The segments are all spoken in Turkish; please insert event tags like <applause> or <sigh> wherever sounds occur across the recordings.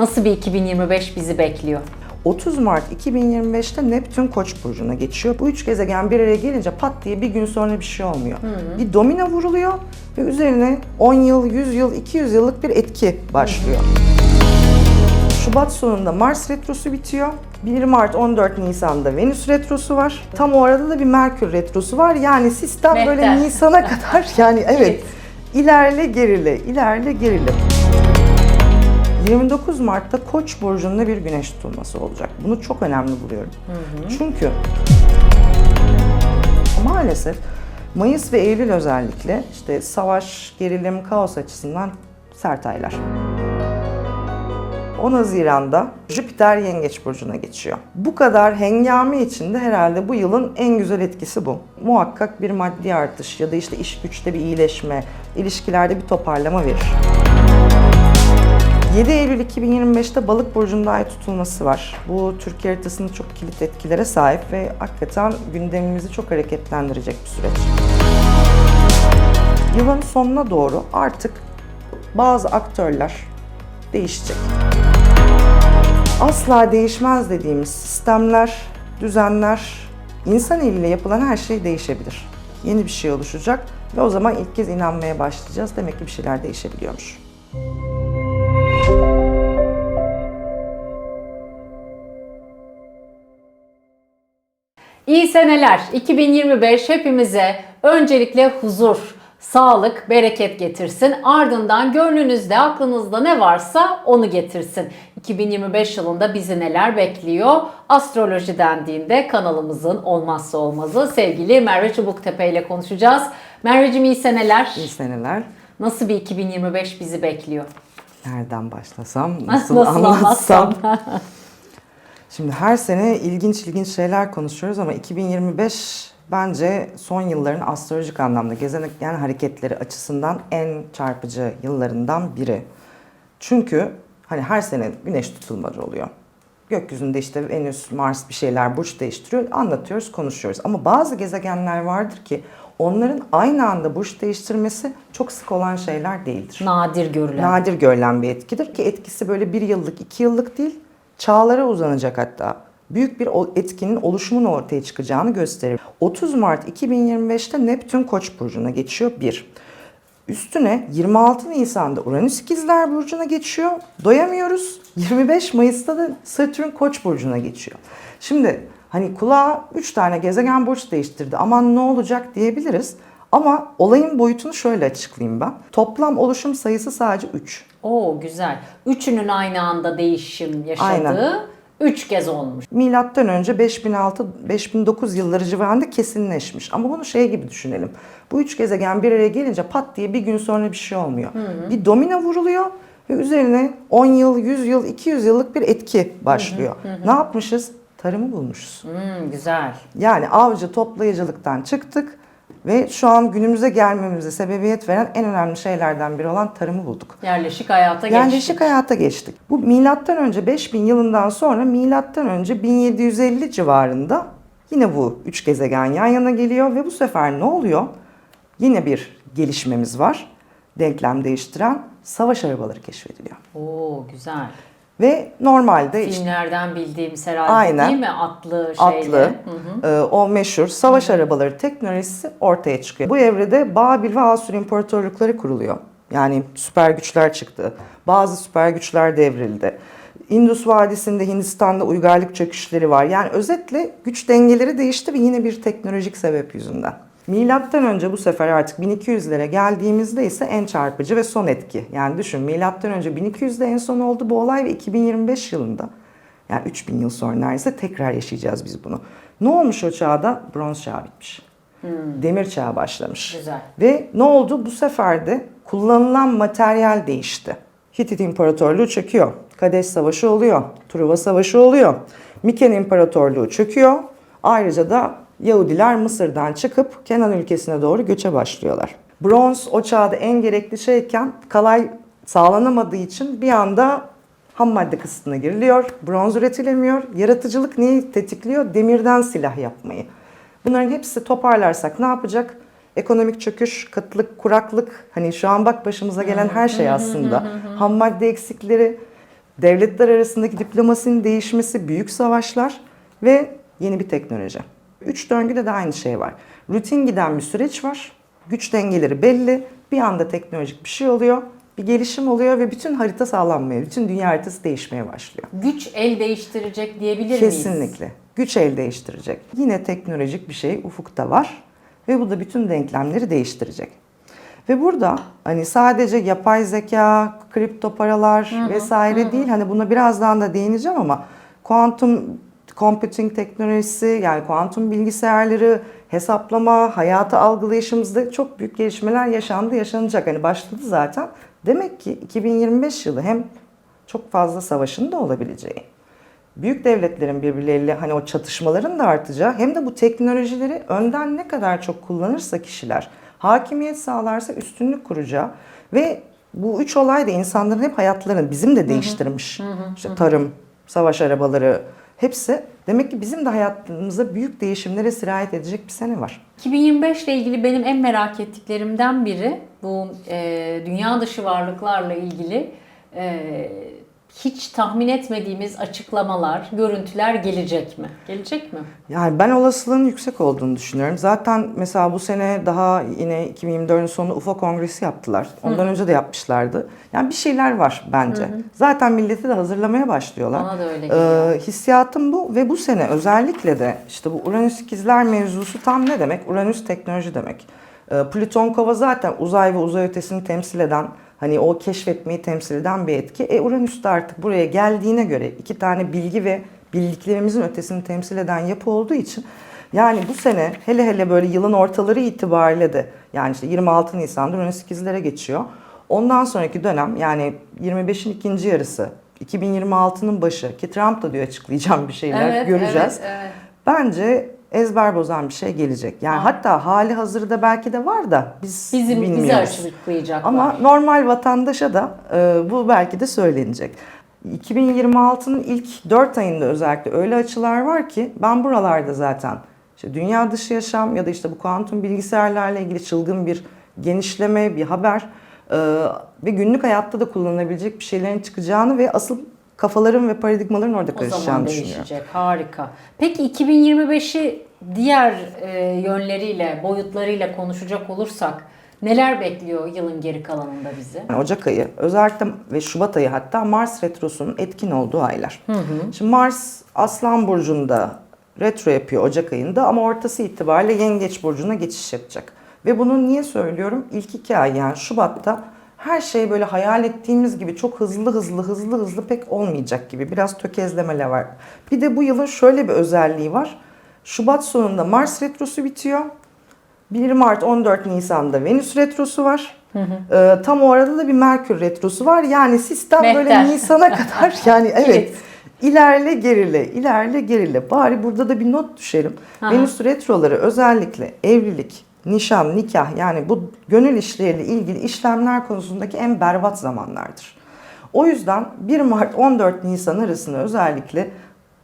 Nasıl bir 2025 bizi bekliyor? 30 Mart 2025'te Neptün Koç burcuna geçiyor. Bu üç gezegen bir araya gelince pat diye bir gün sonra bir şey olmuyor. Bir domino vuruluyor ve üzerine 10 yıl, 100 yıl, 200 yıllık bir etki başlıyor. Şubat sonunda Mars retrosu bitiyor. 1 Mart 14 Nisan'da Venüs retrosu var. Tam o arada da bir Merkür retrosu var. Yani sistem böyle Mehter. Nisan'a kadar yani evet <laughs> Evet. ilerle gerile, ilerle gerile. 29 Mart'ta Koç burcunda bir güneş tutulması olacak. Bunu çok önemli buluyorum. Çünkü maalesef Mayıs ve Eylül özellikle işte savaş, gerilim, kaos açısından sert aylar. 10 Haziran'da Jüpiter Yengeç Burcu'na geçiyor. Bu kadar hengame içinde herhalde bu yılın en güzel etkisi bu. Muhakkak bir maddi artış ya da işte iş güçte bir iyileşme, ilişkilerde bir toparlama verir. 7 Eylül 2025'te Balık burcunda ay tutulması var. Bu Türkiye haritasında çok kilit etkilere sahip ve hakikaten gündemimizi çok hareketlendirecek bir süreç. Yılın sonuna doğru artık bazı aktörler değişecek. Asla değişmez dediğimiz sistemler, düzenler, insan eliyle yapılan her şey değişebilir. Yeni bir şey oluşacak ve o zaman ilk kez inanmaya başlayacağız. Demek ki bir şeyler değişebiliyormuş. İyi seneler. 2025 hepimize öncelikle huzur, sağlık, bereket getirsin. Ardından gönlünüzde, aklınızda ne varsa onu getirsin. 2025 yılında bizi neler bekliyor? Astroloji dendiğinde kanalımızın olmazsa olmazı sevgili Merve Çubuktepe ile konuşacağız. Merveciğim iyi seneler. İyi seneler. Nasıl bir 2025 bizi bekliyor? Nereden başlasam, <laughs> nasıl, Nasıl anlatsam. <laughs> Şimdi her sene ilginç ilginç şeyler konuşuyoruz ama 2025 bence son yılların astrolojik anlamda gezegen hareketleri açısından en çarpıcı yıllarından biri. Çünkü hani her sene güneş tutulmaları oluyor. Gökyüzünde işte Venüs, Mars bir şeyler burç değiştiriyor. Anlatıyoruz, konuşuyoruz. Ama bazı gezegenler vardır ki onların aynı anda burç değiştirmesi çok sık olan şeyler değildir Nadir görülen. nadir görülen bir etkidir ki etkisi böyle bir yıllık, iki yıllık değil, çağlara uzanacak hatta. Büyük bir etkinin oluşumun ortaya çıkacağını gösterir. 30 Mart 2025'te Neptün Koç burcuna geçiyor bir. Üstüne 26 Nisan'da Uranüs İkizler Burcu'na geçiyor. Doyamıyoruz. 25 Mayıs'ta da Satürn Koç Burcu'na geçiyor. Şimdi hani kulağa 3 tane gezegen burç değiştirdi. Aman ne olacak diyebiliriz. Ama olayın boyutunu şöyle açıklayayım ben. Toplam oluşum sayısı sadece 3. Oo güzel. Üçünün aynı anda değişim yaşadığı Aynen. üç kez olmuş. Milattan önce 5006-5009 yılları civarında kesinleşmiş. Ama bunu şey gibi düşünelim. Bu üç gezegen bir araya gelince pat diye bir gün sonra bir şey olmuyor. Bir domino vuruluyor ve üzerine 10 yıl, 100 yıl, 200 yıllık bir etki başlıyor. Ne yapmışız? Tarımı bulmuşuz. Hmm, güzel. Yani avcı toplayıcılıktan çıktık ve şu an günümüze gelmemize sebebiyet veren en önemli şeylerden biri olan tarımı bulduk. Yerleşik hayata geçtik. Yerleşik hayata geçtik. Bu milattan önce 5000 yılından sonra milattan önce 1750 civarında yine bu üç gezegen yan yana geliyor ve bu sefer ne oluyor? Yine bir gelişmemiz var. Denklem değiştiren savaş arabaları keşfediliyor. Oo güzel. Ve normalde işte Filmlerden bildiğimiz herhalde Aynen. değil mi? Atlı şeyle. atlı e, o meşhur savaş arabaları teknolojisi ortaya çıkıyor. Bu evrede Babil ve Asur imparatorlukları kuruluyor. Yani süper güçler çıktı. Bazı süper güçler devrildi. Indus Vadisi'nde Hindistan'da uygarlık çöküşleri var. Yani özetle güç dengeleri değişti ve yine bir teknolojik sebep yüzünden. Milattan önce bu sefer artık 1200'lere geldiğimizde ise en çarpıcı ve son etki. Yani düşün milattan önce 1200'de en son oldu bu olay ve 2025 yılında yani 3000 yıl sonra neredeyse tekrar yaşayacağız biz bunu. Ne olmuş o çağda? Bronz çağı bitmiş. Demir çağı başlamış. Güzel. Ve ne oldu? Bu sefer de kullanılan materyal değişti. Hitit İmparatorluğu çöküyor. Kadeş Savaşı oluyor. Truva Savaşı oluyor. Miken İmparatorluğu çöküyor. Ayrıca da Yahudiler Mısır'dan çıkıp Kenan ülkesine doğru göçe başlıyorlar. Bronz o çağda en gerekli şeyken kalay sağlanamadığı için bir anda ham madde kısıtına giriliyor. Bronz üretilemiyor. Yaratıcılık neyi tetikliyor? Demirden silah yapmayı. Bunların hepsi toparlarsak ne yapacak? Ekonomik çöküş, kıtlık, kuraklık, hani şu an bak başımıza gelen her şey aslında. Ham madde eksikleri, Devletler arasındaki diplomasinin değişmesi, büyük savaşlar ve yeni bir teknoloji. Üç döngüde de aynı şey var. Rutin giden bir süreç var. Güç dengeleri belli. Bir anda teknolojik bir şey oluyor. Bir gelişim oluyor ve bütün harita sağlanmaya, bütün dünya haritası değişmeye başlıyor. Güç el değiştirecek diyebilir miyiz? Kesinlikle. Güç el değiştirecek. Yine teknolojik bir şey ufukta var ve bu da bütün denklemleri değiştirecek. Ve burada hani sadece yapay zeka, kripto paralar vesaire değil hani buna birazdan da değineceğim ama kuantum computing teknolojisi yani kuantum bilgisayarları, hesaplama, hayatı algılayışımızda çok büyük gelişmeler yaşandı, yaşanacak. Hani başladı zaten. Demek ki 2025 yılı hem çok fazla savaşın da olabileceği, büyük devletlerin birbirleriyle hani o çatışmaların da artacağı hem de bu teknolojileri önden ne kadar çok kullanırsa kişiler hakimiyet sağlarsa üstünlük kuracağı ve bu üç olay da insanların hep hayatlarını bizim de değiştirmiş. İşte tarım, savaş arabaları hepsi demek ki bizim de hayatımıza büyük değişimlere sirayet edecek bir sene var. 2025 ile ilgili benim en merak ettiklerimden biri bu e, dünya dışı varlıklarla ilgili e, hiç tahmin etmediğimiz açıklamalar, görüntüler gelecek mi? Gelecek mi? Yani ben olasılığın yüksek olduğunu düşünüyorum. Zaten mesela bu sene daha yine 2024'ün sonu UFO kongresi yaptılar. Ondan önce de yapmışlardı. Yani bir şeyler var bence. Zaten milleti de hazırlamaya başlıyorlar. Bana da öyle geliyor. Ee, hissiyatım bu ve bu sene özellikle de işte bu Uranüs ikizler mevzusu tam ne demek? Uranüs teknoloji demek. Ee, Plüton kova zaten uzay ve uzay ötesini temsil eden hani o keşfetmeyi temsil eden bir etki. E Uranüs de artık buraya geldiğine göre iki tane bilgi ve bildiklerimizin ötesini temsil eden yapı olduğu için yani bu sene hele hele böyle yılın ortaları itibariyle de yani işte 26 Nisan'da Uranüs ikizlere geçiyor. Ondan sonraki dönem yani 25'in ikinci yarısı 2026'nın başı ki Trump da diyor açıklayacağım bir şeyler göreceğiz. Evet, evet. Bence ezber bozan bir şey gelecek. Yani hatta hali hazırda belki de var da biz Bizim bizi bilmiyoruz. açıklayacaklar. Ama normal vatandaşa da e, bu belki de söylenecek. 2026'nın ilk 4 ayında özellikle öyle açılar var ki ben buralarda zaten işte dünya dışı yaşam ya da işte bu kuantum bilgisayarlarla ilgili çılgın bir genişleme, bir haber e, ve günlük hayatta da kullanılabilecek bir şeylerin çıkacağını ve asıl kafaların ve paradigmaların orada o zaman karışacağını düşünüyorum. değişecek. Harika. Peki 2025'i diğer e, yönleriyle, boyutlarıyla konuşacak olursak neler bekliyor yılın geri kalanında bizi? Yani Ocak ayı özellikle ve Şubat ayı hatta Mars retrosunun etkin olduğu aylar. Şimdi Mars Aslan Burcu'nda retro yapıyor Ocak ayında ama ortası itibariyle Yengeç Burcu'na geçiş yapacak. Ve bunu niye söylüyorum? İlk iki ay yani Şubat'ta her şey böyle hayal ettiğimiz gibi çok hızlı hızlı hızlı hızlı pek olmayacak gibi. Biraz tökezlemeler var. Bir de bu yılın şöyle bir özelliği var. Şubat sonunda Mars retrosu bitiyor. 1 Mart 14 Nisan'da Venüs retrosu var. Ee, tam o arada da bir Merkür retrosu var. Yani sistem böyle Mehter. Nisan'a <laughs> kadar yani evet ilerle gerile ilerle gerile. Bari burada da bir not düşelim. Aha. Venüs retroları özellikle evlilik, nişan, nikah yani bu gönül işleriyle ilgili işlemler konusundaki en berbat zamanlardır. O yüzden 1 Mart 14 Nisan arasında özellikle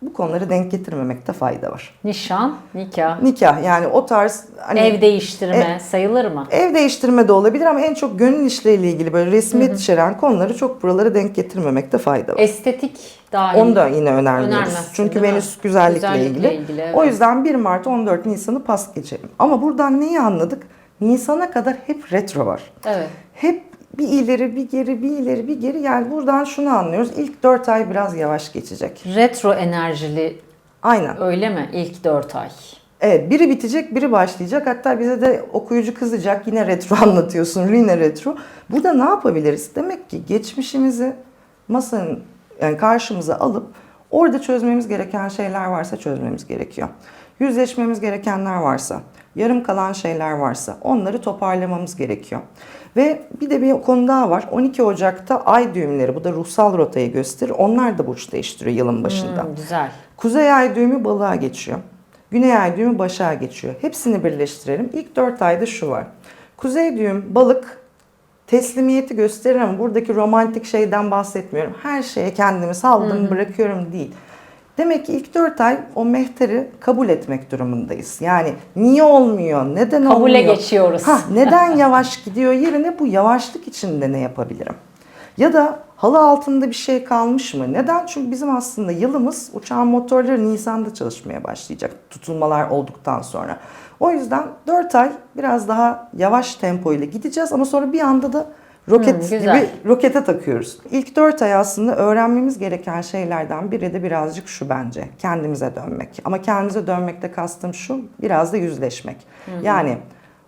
bu konuları denk getirmemekte fayda var. Nişan, nikah, Nikah yani o tarz hani ev değiştirme sayılır mı? Ev değiştirme de olabilir ama en çok gönül işleriyle ilgili böyle resmiyet içeren konuları çok buralara denk getirmemekte fayda var. Estetik dahil. Onu da yine önermiyoruz. Çünkü? Venüs güzellikle, Güzellikle ilgili. ilgili, evet. O yüzden 1 Mart 14 Nisan'ı pas geçelim. Ama buradan neyi anladık? Nisan'a kadar hep retro var. Evet. Hep bir ileri bir geri bir ileri bir geri yani buradan şunu anlıyoruz. İlk 4 ay biraz yavaş geçecek. Retro enerjili Aynen. öyle mi? İlk 4 ay. Evet biri bitecek biri başlayacak. Hatta bize de okuyucu kızacak yine retro <laughs> anlatıyorsun yine retro. Burada ne yapabiliriz? Demek ki geçmişimizi masanın yani karşımıza alıp orada çözmemiz gereken şeyler varsa çözmemiz gerekiyor. Yüzleşmemiz gerekenler varsa, yarım kalan şeyler varsa onları toparlamamız gerekiyor. Ve bir de bir konu daha var. 12 Ocak'ta ay düğümleri bu da ruhsal rotayı gösterir. Onlar da burç değiştiriyor yılın başında. Hmm, güzel. Kuzey ay düğümü balığa geçiyor. Güney ay düğümü başağa geçiyor. Hepsini birleştirelim. İlk 4 ayda şu var. Kuzey düğüm balık teslimiyeti gösterir ama buradaki romantik şeyden bahsetmiyorum. Her şeye kendimi saldım bırakıyorum değil. Demek ki ilk 4 ay o mehteri kabul etmek durumundayız. Yani niye olmuyor, neden Kabule olmuyor? geçiyoruz. Hah, neden yavaş gidiyor yerine bu yavaşlık içinde ne yapabilirim? Ya da halı altında bir şey kalmış mı? Neden? Çünkü bizim aslında yılımız uçağın motorları Nisan'da çalışmaya başlayacak tutulmalar olduktan sonra. O yüzden 4 ay biraz daha yavaş tempo ile gideceğiz ama sonra bir anda da roket güzel. gibi rokete takıyoruz. İlk 4 ay aslında öğrenmemiz gereken şeylerden biri de birazcık şu bence. Kendimize dönmek. Ama kendimize dönmekte kastım şu, biraz da yüzleşmek. Yani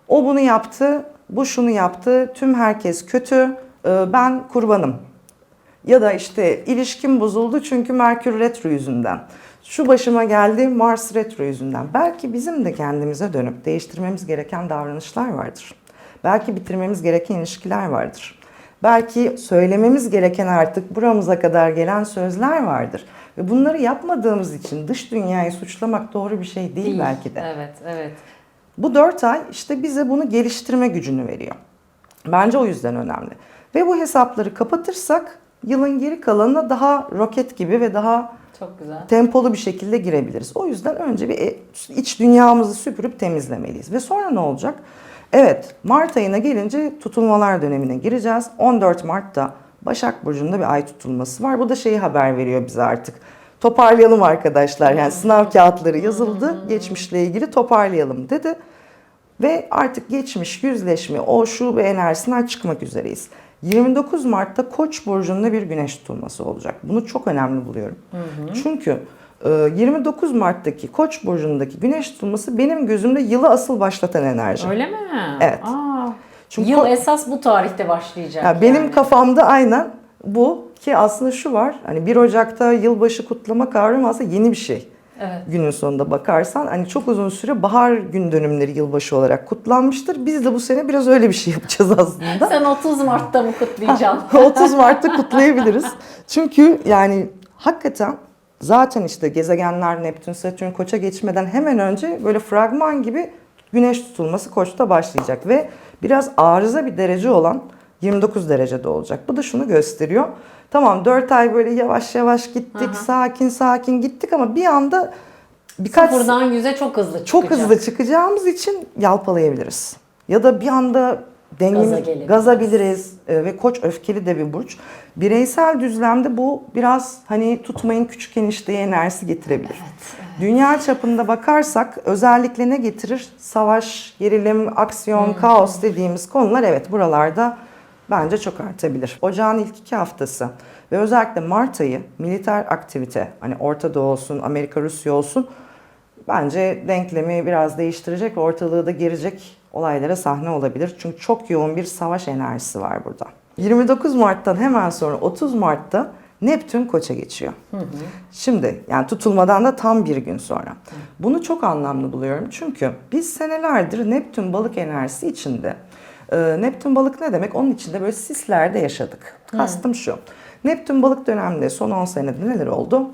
o bunu yaptı, bu şunu yaptı, tüm herkes kötü, e, ben kurbanım. Ya da işte ilişkim bozuldu çünkü Merkür Retro yüzünden. Şu başıma geldi Mars Retro yüzünden. Belki bizim de kendimize dönüp değiştirmemiz gereken davranışlar vardır. Belki bitirmemiz gereken ilişkiler vardır. Belki söylememiz gereken artık buramıza kadar gelen sözler vardır. Ve bunları yapmadığımız için dış dünyayı suçlamak doğru bir şey değil, Değil. belki de. Evet, evet. Bu 4 ay işte bize bunu geliştirme gücünü veriyor. Bence o yüzden önemli. Ve bu hesapları kapatırsak yılın geri kalanına daha roket gibi ve daha Çok güzel. tempolu bir şekilde girebiliriz. O yüzden önce bir e- iç dünyamızı süpürüp temizlemeliyiz. Ve sonra ne olacak? Evet, Mart ayına gelince tutulmalar dönemine gireceğiz. 14 Mart'ta Başak Burcu'nda bir ay tutulması var. Bu da şeyi haber veriyor bize artık. Toparlayalım arkadaşlar. Yani sınav kağıtları yazıldı. Geçmişle ilgili toparlayalım dedi. Ve artık geçmiş, yüzleşme, o şu ve enerjisinden çıkmak üzereyiz. 29 Mart'ta Koç burcunda bir güneş tutulması olacak. Bunu çok önemli buluyorum. Çünkü e, 29 Mart'taki Koç burcundaki güneş tutulması benim gözümde yılı asıl başlatan enerji. Öyle mi? Evet. Aa, Çünkü Yıl esas bu tarihte başlayacak. Ya benim yani. kafamda aynen bu ki aslında şu var. Hani 1 Ocak'ta yılbaşı kutlama kavramı aslında yeni bir şey. Evet. günün sonunda bakarsan hani çok uzun süre bahar gün dönümleri yılbaşı olarak kutlanmıştır. Biz de bu sene biraz öyle bir şey yapacağız aslında. Sen 30 Mart'ta mı kutlayacaksın? 30 Mart'ta kutlayabiliriz. <laughs> Çünkü yani hakikaten zaten işte gezegenler Neptün, Satürn koça geçmeden hemen önce böyle fragman gibi güneş tutulması koçta başlayacak ve biraz arıza bir derece olan 29 derecede olacak. Bu da şunu gösteriyor. Tamam 4 ay böyle yavaş yavaş gittik, sakin sakin gittik ama bir anda birkaç Sıfırdan yüze çok hızlı çok çıkacak. hızlı çıkacağımız için yalpalayabiliriz. Ya da bir anda dengemiz Gaza gelebiliriz. gazabiliriz Ee, ve koç öfkeli de bir burç. Bireysel düzlemde bu biraz hani tutmayın küçük enişteye enerjisi getirebilir. Dünya çapında bakarsak özellikle ne getirir? Savaş, gerilim, aksiyon, kaos dediğimiz konular evet buralarda bence çok artabilir. Ocağın ilk iki haftası ve özellikle Mart ayı militer aktivite hani Orta Doğu olsun, Amerika, Rusya olsun bence denklemi biraz değiştirecek ve ortalığı da gerecek olaylara sahne olabilir. Çünkü çok yoğun bir savaş enerjisi var burada. 29 Mart'tan hemen sonra 30 Mart'ta Neptün Koç'a geçiyor. Şimdi yani tutulmadan da tam bir gün sonra. Bunu çok anlamlı buluyorum çünkü biz senelerdir Neptün balık enerjisi içinde. Ee, Neptün balık ne demek? Onun içinde böyle sislerde yaşadık. Kastım şu. Neptün balık döneminde son 10 senede neler oldu?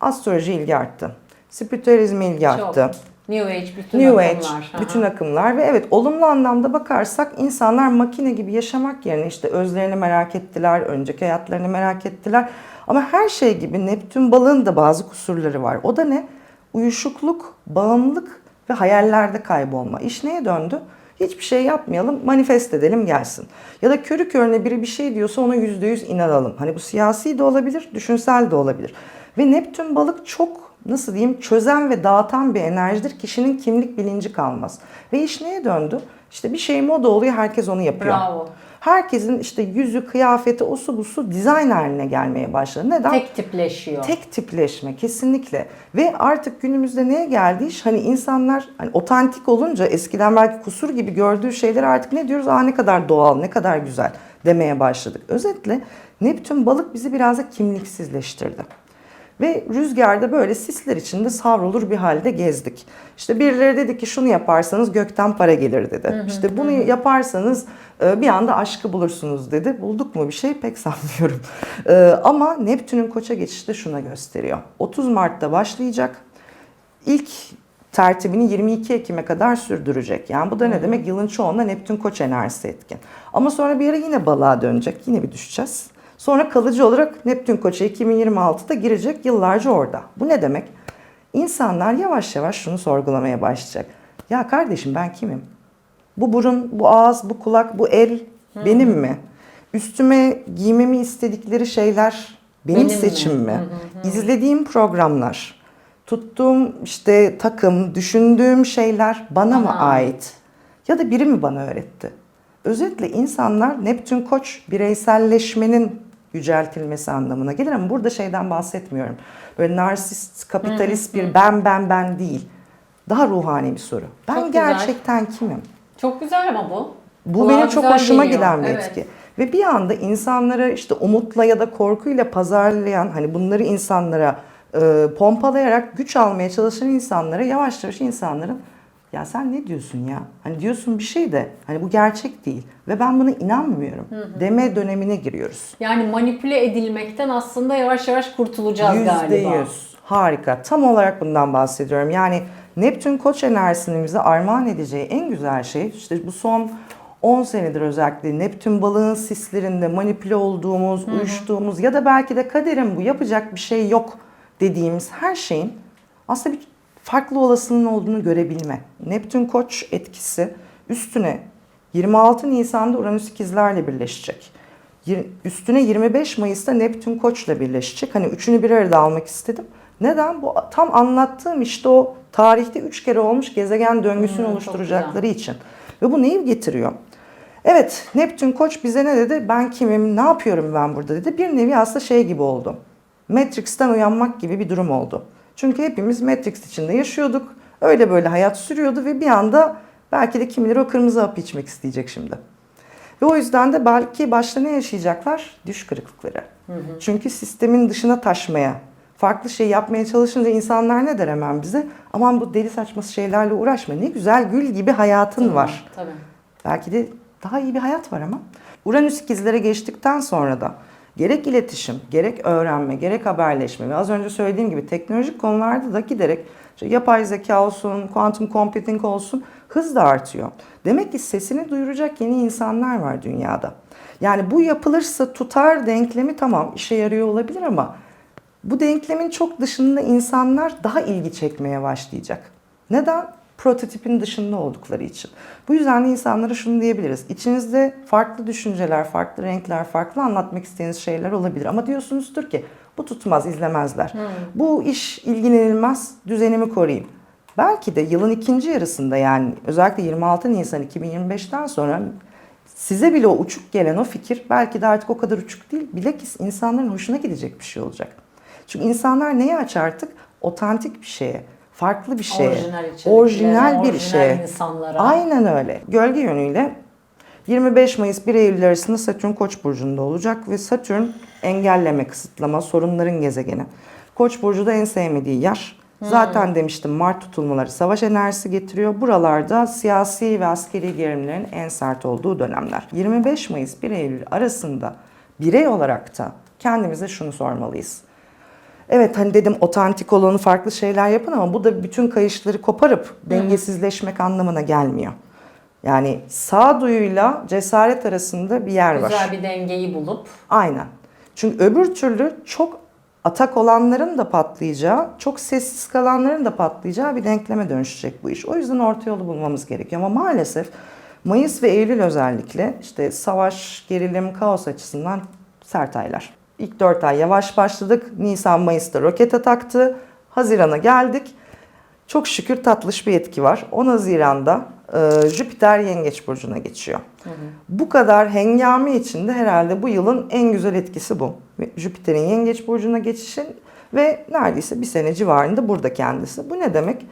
Astroloji ilgi arttı. Spiritüalizme ilgi Çok. New Age bütün New Age, akımlar. Aha. bütün akımlar ve evet olumlu anlamda bakarsak insanlar makine gibi yaşamak yerine işte özlerini merak ettiler, önceki hayatlarını merak ettiler. Ama her şey gibi Neptün balığın da bazı kusurları var. O da ne? Uyuşukluk, bağımlılık ve hayallerde kaybolma. İş neye döndü? Hiçbir şey yapmayalım, manifest edelim gelsin. Ya da körü körüne biri bir şey diyorsa ona yüzde yüz inanalım. Hani bu siyasi de olabilir, düşünsel de olabilir. Ve Neptün balık çok nasıl diyeyim çözen ve dağıtan bir enerjidir. Kişinin kimlik bilinci kalmaz. Ve iş neye döndü? İşte bir şey moda oluyor herkes onu yapıyor. Bravo. Herkesin işte yüzü, kıyafeti, osu busu dizayn haline gelmeye başladı. Neden? Tek tipleşiyor. Tek tipleşme kesinlikle. Ve artık günümüzde neye geldi iş? Hani insanlar hani otantik olunca eskiden belki kusur gibi gördüğü şeyler artık ne diyoruz? Aa ne kadar doğal, ne kadar güzel demeye başladık. Özetle Neptün balık bizi biraz da kimliksizleştirdi. Ve rüzgarda böyle sisler içinde savrulur bir halde gezdik. İşte birileri dedi ki şunu yaparsanız gökten para gelir dedi. işte bunu yaparsanız e, bir anda aşkı bulursunuz dedi. Bulduk mu bir şey pek <laughs> sanmıyorum. E, Ama Neptün'ün koça geçişi de şuna gösteriyor. 30 Mart'ta başlayacak. İlk tertibini 22 Ekim'e kadar sürdürecek. Yani bu da ne demek? Yılın çoğunda Neptün koç enerjisi etkin. Ama sonra bir ara yine balığa dönecek. Yine bir düşeceğiz. Sonra kalıcı olarak Neptün koça 2026'da girecek yıllarca orada. Bu ne demek? İnsanlar yavaş yavaş şunu sorgulamaya başlayacak. Ya kardeşim ben kimim? Bu burun, bu ağız, bu kulak, bu el benim mi? Üstüme giymemi istedikleri şeyler benim, Benim mi? seçimim mi? İzlediğim programlar, tuttuğum işte takım, düşündüğüm şeyler bana mı Bana ait? Ya da biri mi bana öğretti? Özetle insanlar Neptün Koç bireyselleşmenin yüceltilmesi anlamına gelir ama burada şeyden bahsetmiyorum. Böyle narsist, kapitalist bir ben ben ben değil. Daha ruhani bir soru. Ben Çok güzel. gerçekten kimim? Çok güzel ama bu. Bu Kulağa benim çok güzel hoşuma geliyor. giden bir Evet. etki. Ve bir anda insanlara işte umutla ya da korkuyla pazarlayan hani bunları insanlara e, pompalayarak güç almaya çalışan insanlara yavaş yavaş insanların ya sen ne diyorsun ya? Hani diyorsun bir şey de hani bu gerçek değil ve ben buna inanmıyorum deme dönemine giriyoruz. Yani manipüle edilmekten aslında yavaş yavaş kurtulacağız Yüzde galiba. yüz. Harika. Tam olarak bundan bahsediyorum. Yani Neptün koç enerjisinin bize armağan edeceği en güzel şey işte bu son 10 senedir özellikle Neptün balığın sislerinde manipüle olduğumuz, uyuştuğumuz ya da belki de kaderim bu yapacak bir şey yok dediğimiz her şeyin aslında bir farklı olasılığının olduğunu görebilme. Neptün koç etkisi üstüne 26 Nisan'da Uranüs ikizlerle birleşecek. Üstüne 25 Mayıs'ta Neptün Koç'la birleşecek. Hani üçünü bir arada almak istedim. Neden? Bu tam anlattığım işte o tarihte üç kere olmuş gezegen döngüsünü Hmm, oluşturacakları için. Ve bu neyi getiriyor? Evet Neptün Koç bize ne dedi? Ben kimim? Ne yapıyorum ben burada dedi. Bir nevi aslında şey gibi oldu. Matrix'ten uyanmak gibi bir durum oldu. Çünkü hepimiz Matrix içinde yaşıyorduk. Öyle böyle hayat sürüyordu ve bir anda belki de kimileri o kırmızı hapı içmek isteyecek şimdi. Ve o yüzden de belki başta ne yaşayacaklar? Düş kırıklıkları. Çünkü sistemin dışına taşmaya, farklı şey yapmaya çalışınca insanlar ne der hemen bize? Aman bu deli saçması şeylerle uğraşma. Ne güzel gül gibi hayatın var. Tabii. Belki de daha iyi bir hayat var ama. Uranüs ikizlere geçtikten sonra da gerek iletişim, gerek öğrenme, gerek haberleşme ve az önce söylediğim gibi teknolojik konularda da giderek işte yapay zeka olsun, quantum computing olsun hız da artıyor. Demek ki sesini duyuracak yeni insanlar var dünyada. Yani bu yapılırsa tutar denklemi tamam işe yarıyor olabilir ama bu denklemin çok dışında insanlar daha ilgi çekmeye başlayacak. Neden? Prototipin dışında oldukları için. Bu yüzden de insanlara şunu diyebiliriz. İçinizde farklı düşünceler, farklı renkler, farklı anlatmak istediğiniz şeyler olabilir. Ama diyorsunuzdur ki bu tutmaz, izlemezler. Bu iş ilgilenilmez, düzenimi koruyayım. Belki de yılın ikinci yarısında yani özellikle 26 Nisan 2025'ten sonra size bile o uçuk gelen o fikir belki de artık o kadar uçuk değil. Bilakis insanların hoşuna gidecek bir şey olacak. Çünkü insanlar neyi aç artık? Otantik bir şeye, farklı bir şeye, Orijinal orijinal bir şeye. insanlara. Aynen öyle. Gölge yönüyle 25 Mayıs 1 Eylül arasında Satürn Koç burcunda olacak ve Satürn engelleme, kısıtlama, sorunların gezegeni. Koç burcu da en sevmediği yer. Zaten demiştim Mart tutulmaları savaş enerjisi getiriyor. Buralarda siyasi ve askeri gerilimlerin en sert olduğu dönemler. 25 Mayıs 1 Eylül arasında birey olarak da kendimize şunu sormalıyız. Evet hani dedim otantik olanı farklı şeyler yapın ama bu da bütün kayışları koparıp dengesizleşmek anlamına gelmiyor. Yani sağduyuyla cesaret arasında bir yer var. Güzel bir dengeyi bulup Aynen. Çünkü öbür türlü çok atak olanların da patlayacağı, çok sessiz kalanların da patlayacağı bir denkleme dönüşecek bu iş. O yüzden orta yolu bulmamız gerekiyor. Ama maalesef Mayıs ve Eylül özellikle işte savaş, gerilim, kaos açısından sert aylar. İlk 4 ay yavaş başladık. Nisan, Mayıs'ta roket ataktı. Haziran'a geldik. Çok şükür tatlış bir etki var. 10 Haziran'da e, Jüpiter Yengeç Burcu'na geçiyor. Bu kadar hengame içinde herhalde bu yılın en güzel etkisi bu. Jüpiter'in Yengeç Burcu'na geçişi ve neredeyse bir sene civarında burada kendisi. Bu ne demek?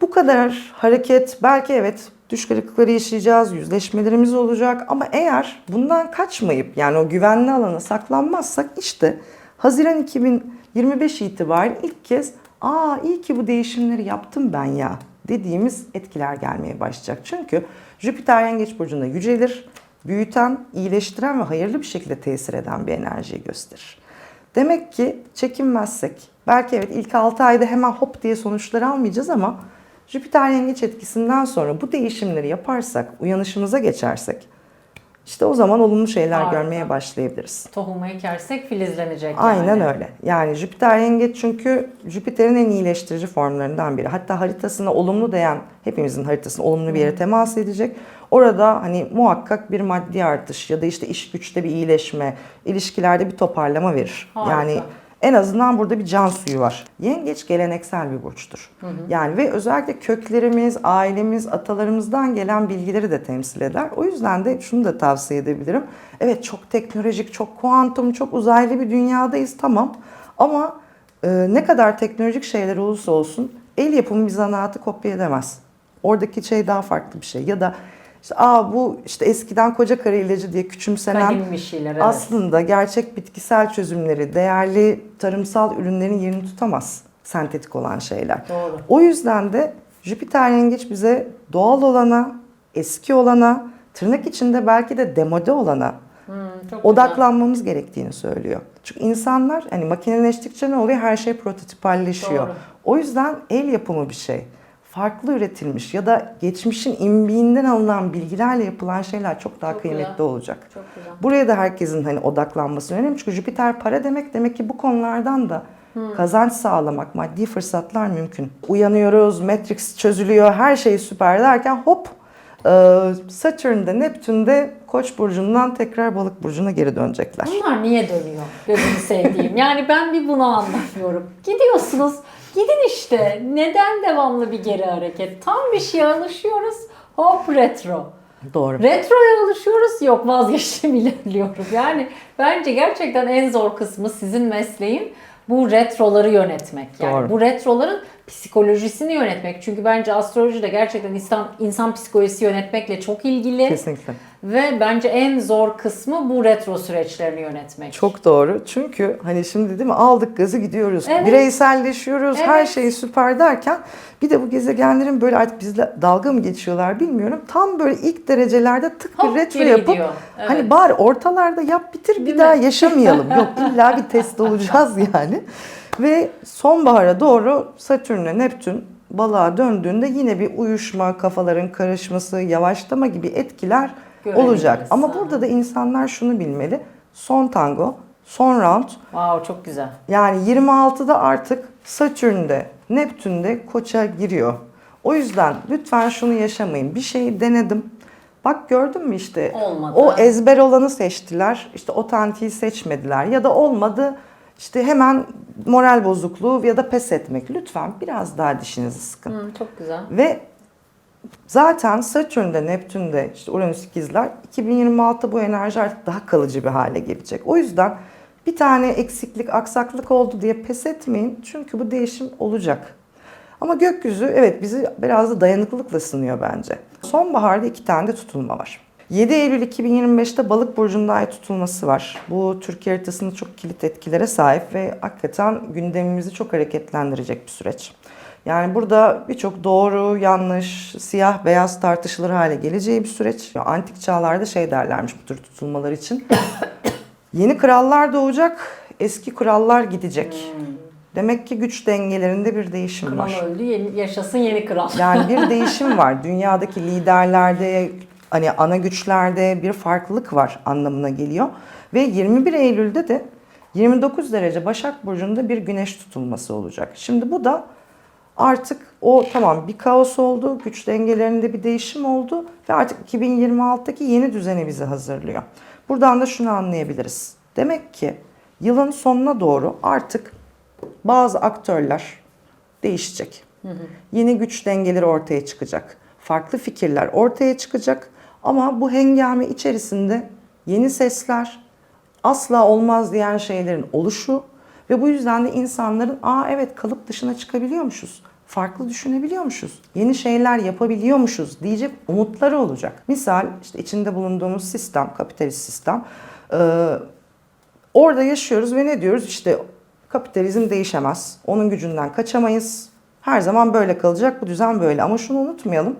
Bu kadar hareket belki evet düş kırıklıkları yaşayacağız, yüzleşmelerimiz olacak ama eğer bundan kaçmayıp yani o güvenli alana saklanmazsak işte Haziran 2025 itibariyle ilk kez aa iyi ki bu değişimleri yaptım ben ya dediğimiz etkiler gelmeye başlayacak. Çünkü Jüpiter Yengeç Burcu'nda yücelir, büyüten, iyileştiren ve hayırlı bir şekilde tesir eden bir enerjiyi gösterir. Demek ki çekinmezsek, belki evet ilk 6 ayda hemen hop diye sonuçları almayacağız ama Jüpiter yengeç etkisinden sonra bu değişimleri yaparsak, uyanışımıza geçersek İşte o zaman olumlu şeyler Harika. görmeye başlayabiliriz. Tohumu ekersek filizlenecek Aynen yani. öyle. Yani Jüpiter yengeç çünkü Jüpiter'in en iyileştirici formlarından biri. Hatta haritasına olumlu değen, hepimizin haritasına olumlu bir yere temas edecek. Orada hani muhakkak bir maddi artış ya da işte iş güçte bir iyileşme, ilişkilerde bir toparlama verir. Harika. Yani en azından burada bir can suyu var. Yengeç geleneksel bir burçtur. Yani ve özellikle köklerimiz, ailemiz, atalarımızdan gelen bilgileri de temsil eder. O yüzden de şunu da tavsiye edebilirim. Evet çok teknolojik, çok kuantum, çok uzaylı bir dünyadayız tamam. Ama e, ne kadar teknolojik şeyler olursa olsun el yapımı bir zanaatı kopya edemez. Oradaki şey daha farklı bir şey. Ya da işte aa bu işte eskiden koca karı ilacı diye küçümsenen Kadim bir şeyler evet. aslında gerçek bitkisel çözümleri, değerli tarımsal ürünlerin yerini tutamaz sentetik olan şeyler. Doğru. O yüzden de Jüpiter yengeç bize doğal olana, eski olana, tırnak içinde belki de demode olana Hmm, çok güzel. odaklanmamız gerektiğini söylüyor. Çünkü insanlar hani makineleştikçe ne oluyor? Her şey prototipalleşiyor. Doğru. O yüzden el yapımı bir şey. Farklı üretilmiş ya da geçmişin imbiğinden alınan bilgilerle yapılan şeyler çok daha Çok kıymetli güzel. olacak. Çok güzel. Buraya da herkesin hani odaklanması önemli. Çünkü Jüpiter para demek demek ki bu konulardan da kazanç sağlamak, maddi fırsatlar mümkün. Uyanıyoruz, Matrix çözülüyor, her şey süper derken hop e, Satürn'de, Neptün'de Koç burcundan tekrar Balık burcuna geri dönecekler. Bunlar niye dönüyor? Gözünü sevdiğim. Yani ben bir bunu anlamıyorum. Gidiyorsunuz. Gidin işte. Neden devamlı bir geri hareket? Tam bir şeye alışıyoruz. Hop retro. Doğru. Retroya alışıyoruz. Yok vazgeçtim <laughs> ilerliyorum. Yani bence gerçekten en zor kısmı sizin mesleğin bu retroları yönetmek. Yani Doğru. bu retroların psikolojisini yönetmek. Çünkü bence astroloji de gerçekten insan, insan psikolojisi yönetmekle çok ilgili. Kesinlikle. Ve bence en zor kısmı bu retro süreçlerini yönetmek. Çok doğru. Çünkü hani şimdi değil mi aldık gazı gidiyoruz. Evet. Bireyselleşiyoruz. Her Evet. şey süper derken bir de bu gezegenlerin böyle artık bizle dalga mı geçiyorlar bilmiyorum. Tam böyle ilk derecelerde tık bir Hop, retro geri yapıp gidiyor. Evet. hani bari ortalarda yap bitir bir Değil daha mi? yaşamayalım. <laughs> Yok illa bir test olacağız yani. Ve sonbahara doğru Satürn'le Neptün balığa döndüğünde yine bir uyuşma, kafaların karışması, yavaşlama gibi etkiler olacak. Ama burada da insanlar şunu bilmeli. Son tango, son round. Wow çok güzel. Yani 26'da artık Satürn'de, Neptün'de koça giriyor. O yüzden lütfen şunu yaşamayın. Bir şeyi denedim. Bak gördün mü işte Olmadı. o ezber olanı seçtiler. İşte otantiği seçmediler. Ya da olmadı işte hemen moral bozukluğu ya da pes etmek. Lütfen biraz daha dişinizi sıkın. Hı, çok güzel. Ve zaten Satürn'de, Neptün'de, işte Uranüs ikizler 2026 bu enerji artık daha kalıcı bir hale gelecek. O yüzden bir tane eksiklik, aksaklık oldu diye pes etmeyin. Çünkü bu değişim olacak. Ama gökyüzü evet bizi biraz da dayanıklılıkla sınıyor bence. Sonbaharda iki tane de tutulma var. 7 Eylül 2025'te Balık burcunda ay tutulması var. Bu Türkiye haritasında çok kilit etkilere sahip ve hakikaten gündemimizi çok hareketlendirecek bir süreç. Yani burada birçok doğru, yanlış, siyah, beyaz tartışılır hale geleceği bir süreç. Antik çağlarda şey derlermiş bu tür tutulmalar için. <coughs> Yeni krallar doğacak, eski krallar gidecek. Demek ki güç dengelerinde bir değişim Kral var. öldü, yeni, yaşasın yeni kral. Yani bir değişim var. <laughs> Dünyadaki liderlerde, hani ana güçlerde bir farklılık var anlamına geliyor. Ve 21 Eylül'de de 29 derece Başak Burcu'nda bir güneş tutulması olacak. Şimdi bu da artık o tamam bir kaos oldu, güç dengelerinde bir değişim oldu ve artık 2026'daki yeni düzeni bizi hazırlıyor. Buradan da şunu anlayabiliriz. Demek ki yılın sonuna doğru artık bazı aktörler değişecek. Yeni güç dengeleri ortaya çıkacak. Farklı fikirler ortaya çıkacak. Ama bu hengame içerisinde yeni sesler, asla olmaz diyen şeylerin oluşu ve bu yüzden de insanların aa evet kalıp dışına çıkabiliyormuşuz. Farklı düşünebiliyormuşuz. Yeni şeyler yapabiliyormuşuz diyecek umutları olacak. Misal işte içinde bulunduğumuz sistem, kapitalist sistem. Ee, orada yaşıyoruz ve ne diyoruz? İşte kapitalizm değişemez. Onun gücünden kaçamayız. Her zaman böyle kalacak. Bu düzen böyle. Ama şunu unutmayalım.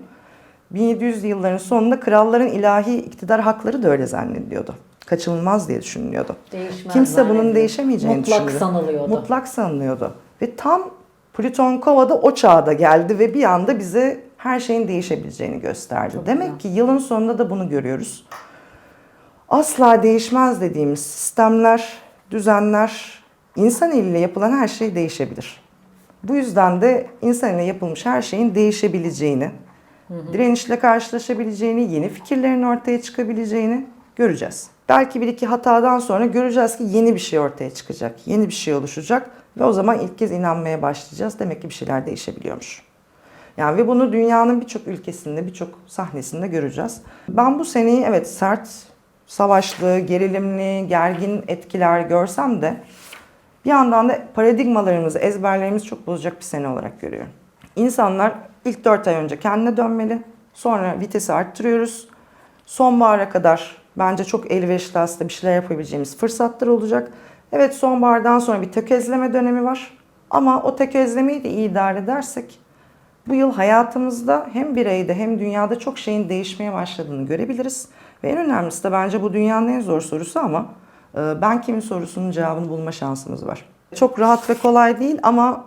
1700'lü yılların sonunda kralların ilahi iktidar hakları da öyle zannediliyordu. Kaçınılmaz diye düşünülüyordu. Değişmez Kimse bunun değişemeyeceğini Mutlak düşündü. sanılıyordu. Mutlak sanılıyordu. Ve tam Plüton Kova'da o çağda geldi ve bir anda bize her şeyin değişebileceğini gösterdi. Çok Demek güzel. ki yılın sonunda da bunu görüyoruz. asla değişmez dediğimiz sistemler, düzenler, insan eliyle yapılan her şey değişebilir. Bu yüzden de insan eliyle yapılmış her şeyin değişebileceğini, direnişle karşılaşabileceğini, yeni fikirlerin ortaya çıkabileceğini göreceğiz. Belki bir iki hatadan sonra göreceğiz ki yeni bir şey ortaya çıkacak, yeni bir şey oluşacak ve o zaman ilk kez inanmaya başlayacağız. Demek ki bir şeyler değişebiliyormuş. Yani ve bunu dünyanın birçok ülkesinde, birçok sahnesinde göreceğiz. Ben bu seneyi evet sert, savaşlı, gerilimli, gergin etkiler görsem de bir yandan da paradigmalarımızı, ezberlerimizi çok bozacak bir sene olarak görüyorum. İnsanlar ilk 4 ay önce kendine dönmeli. Sonra vitesi arttırıyoruz. Sonbahara kadar bence çok elverişli aslında bir şeyler yapabileceğimiz fırsatlar olacak. Evet sonbahardan sonra bir tökezleme dönemi var. Ama o tökezlemeyi de iyi idare edersek bu yıl hayatımızda hem bireyde hem dünyada çok şeyin değişmeye başladığını görebiliriz. Ve en önemlisi de bence bu dünyanın en zor sorusu ama e, ben kimin sorusunun cevabını bulma şansımız var. Çok rahat ve kolay değil ama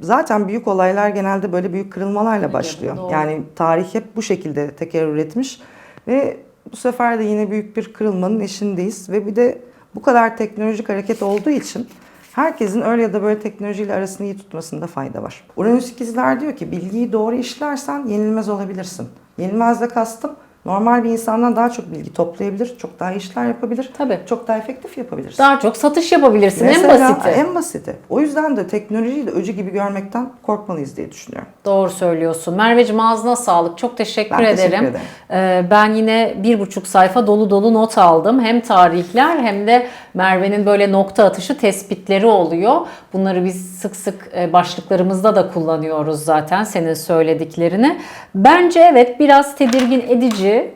zaten büyük olaylar genelde böyle büyük kırılmalarla başlıyor. doğru. Yani tarih hep bu şekilde tekerrür etmiş ve bu sefer de yine büyük bir kırılmanın eşindeyiz ve bir de bu kadar teknolojik hareket olduğu için herkesin öyle ya da böyle teknolojiyle arasını iyi tutmasında fayda var. Uranüs ikizler diyor ki bilgiyi doğru işlersen yenilmez olabilirsin. Yenilmez de kastım normal bir insandan daha çok bilgi toplayabilir, çok daha işler yapabilir, Tabii. çok daha efektif yapabilirsin. Daha çok satış yapabilirsin en Mesela, basiti. En basiti. O yüzden de teknolojiyi de öcü gibi görmekten korkmalıyız diye düşünüyorum. Doğru söylüyorsun. Merveciğim ağzına sağlık. Çok teşekkür Ben ederim. teşekkür ederim. Ee, ben yine bir buçuk sayfa dolu dolu not aldım. Hem tarihler hem de Merve'nin böyle nokta atışı tespitleri oluyor. Bunları biz sık sık e, başlıklarımızda da kullanıyoruz zaten senin söylediklerini. Bence evet biraz tedirgin edici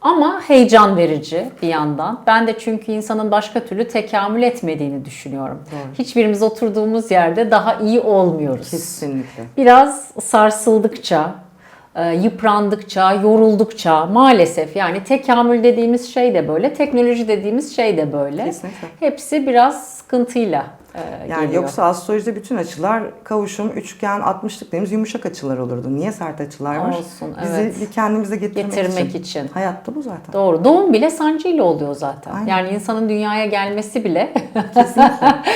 ama heyecan verici bir yandan. Ben de çünkü insanın başka türlü tekamül etmediğini düşünüyorum. Hiçbirimiz oturduğumuz yerde daha iyi olmuyoruz. Kesinlikle. Biraz sarsıldıkça, yıprandıkça, yoruldukça maalesef yani tekamül dediğimiz şey de böyle, teknoloji dediğimiz şey de böyle. Kesinlikle. Hepsi biraz sıkıntıyla e, Yani geliyor. yoksa astrolojide bütün açılar kavuşum, üçgen, 60'lık dediğimiz yumuşak açılar olurdu. Niye sert açılar var? Olsun, Bizi evet. bir kendimize getirmek, Getirmek için. için. Hayatta bu zaten. Doğru. Doğum bile sancıyla oluyor zaten. Aynen. Yani insanın dünyaya gelmesi bile. <laughs>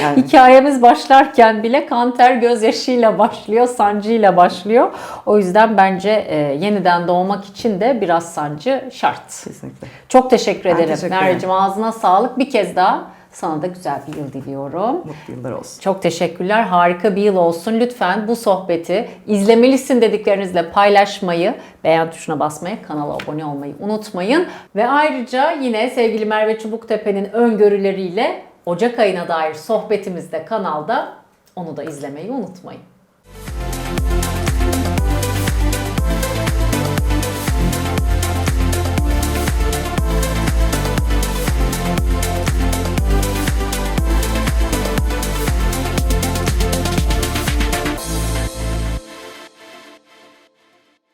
Yani hikayemiz başlarken bile kanter gözyaşıyla başlıyor, sancıyla başlıyor. O yüzden bence e, yeniden doğmak için de biraz sancı şart. kesinlikle. Çok teşekkür Ben ederim. Merveciğim ağzına sağlık. Bir kez daha sana da güzel bir yıl diliyorum. Mutlu yıllar olsun. Çok teşekkürler. Harika bir yıl olsun. Lütfen bu sohbeti izlemelisin dediklerinizle paylaşmayı, beğen tuşuna basmayı, kanala abone olmayı unutmayın. Ve ayrıca yine sevgili Merve Çubuktepe'nin öngörüleriyle Ocak ayına dair sohbetimizde kanalda onu da izlemeyi unutmayın.